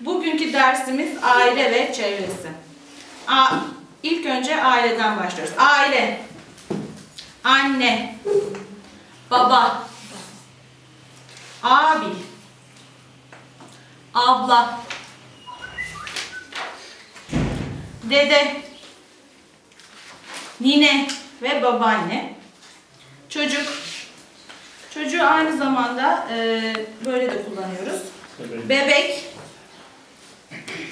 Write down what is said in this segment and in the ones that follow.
Bugünkü dersimiz aile ve çevresi. A İlk önce aileden başlıyoruz. Aile. Anne. Baba. Abi. Abla. Dede. Nine ve babaanne. Çocuk. Çocuğu aynı zamanda e, böyle de kullanıyoruz. Bebek,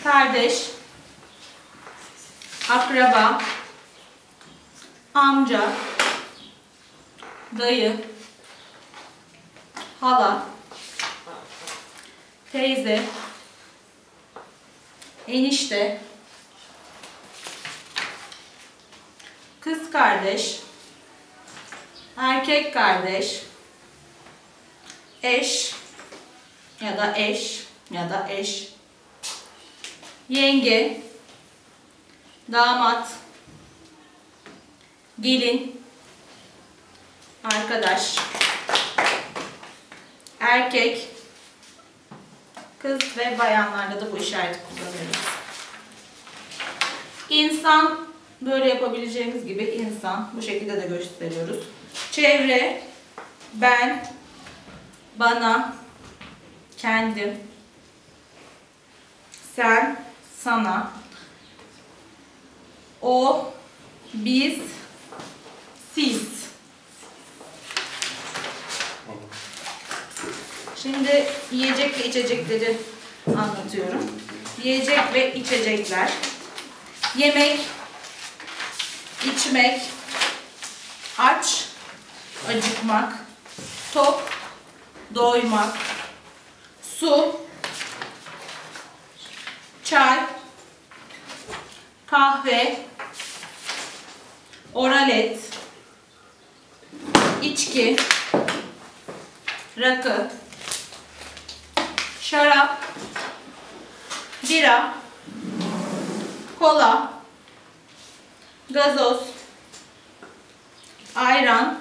kardeş, akraba, amca, dayı, hala, teyze, enişte, kız kardeş, erkek kardeş, eş ya da eş ya da eş, yenge, damat, gelin, arkadaş, erkek, kız ve bayanlarda da bu işareti kullanıyoruz. İnsan, böyle yapabileceğimiz gibi insan, bu şekilde de gösteriyoruz. Çevre, ben, bana, kendim, sen, sana, o, biz, siz. Şimdi yiyecek ve içecekleri anlatıyorum. Yiyecek ve içecekler. Yemek, içmek, aç, acıkmak, tok, doymak, su, çay, kahve, oralet, içki, rakı, şarap, bira, kola, gazoz, ayran,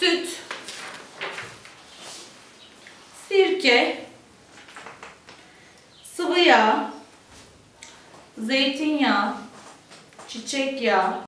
süt, sirke, sıvı yağ, zeytinyağı, çiçek yağı,